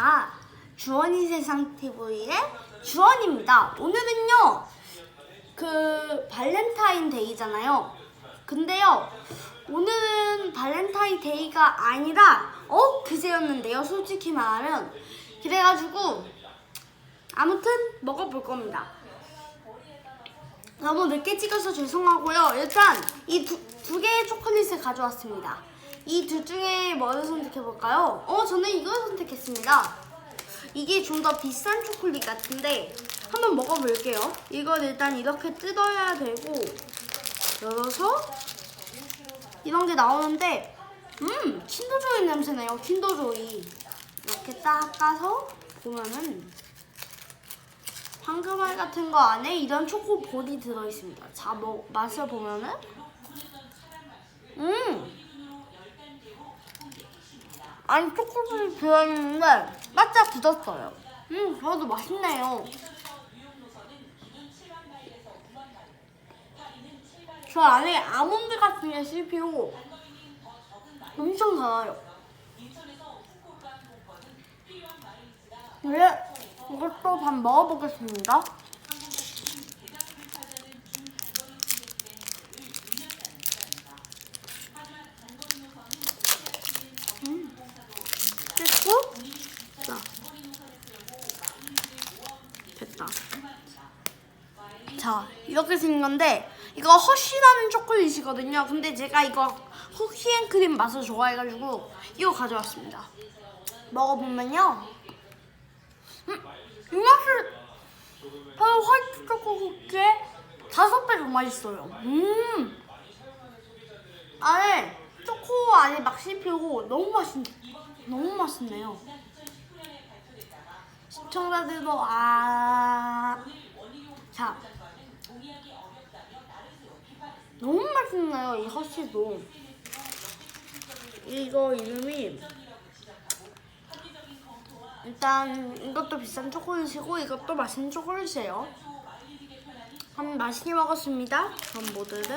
자, 주원이 세상 TV의 주원입니다. 오늘은요, 그 발렌타인데이잖아요. 근데요, 오늘은 발렌타인데이가 아니라 어 그제였는데요. 솔직히 말하면 그래가지고 아무튼 먹어볼 겁니다. 너무 늦게 찍어서 죄송하고요. 일단 이두 개의 초콜릿을 가져왔습니다. 이 둘 중에 뭐를 선택해 볼까요? 어, 저는 이걸 선택했습니다. 이게 좀 더 비싼 초콜릿 같은데 한번 먹어볼게요. 이걸 일단 이렇게 뜯어야 되고 열어서 이런 게 나오는데 음 킨더조이 냄새나요. 킨더조이 이렇게 딱 까서 보면은 황금알 같은 거 안에 이런 초코볼이 들어있습니다. 자, 뭐 맛을 보면은 음 아니 초코볼이 들어있는데 바짝 굳었어요. 음, 그래도 맛있네요. 저 안에 아몬드 같은 게 씹히고 엄청 달아요. 네, 이것도 밥 먹어보겠습니다. 음, 됐고, 자, 됐다. 자, 이렇게 생긴 건데 이거 허쉬라는 초콜릿이거든요. 근데 제가 이거 쿠키앤크림 맛을 좋아해가지고 이거 가져왔습니다. 먹어보면요. 음, 이 맛이 바로 화이트 초코 쿠키의 다섯 배더 맛있어요. 음. 안에 초코 안에 막 씹히고 너무 맛있 너무 맛있네요. 시청자들도 아. 자. 너무 맛있네요, 이 허쉬도. 이거 이름이 일단 이것도 비싼 초콜릿이고 이것도 맛있는 초콜릿이에요. 한번 맛있게 먹었습니다. 그럼 모두들.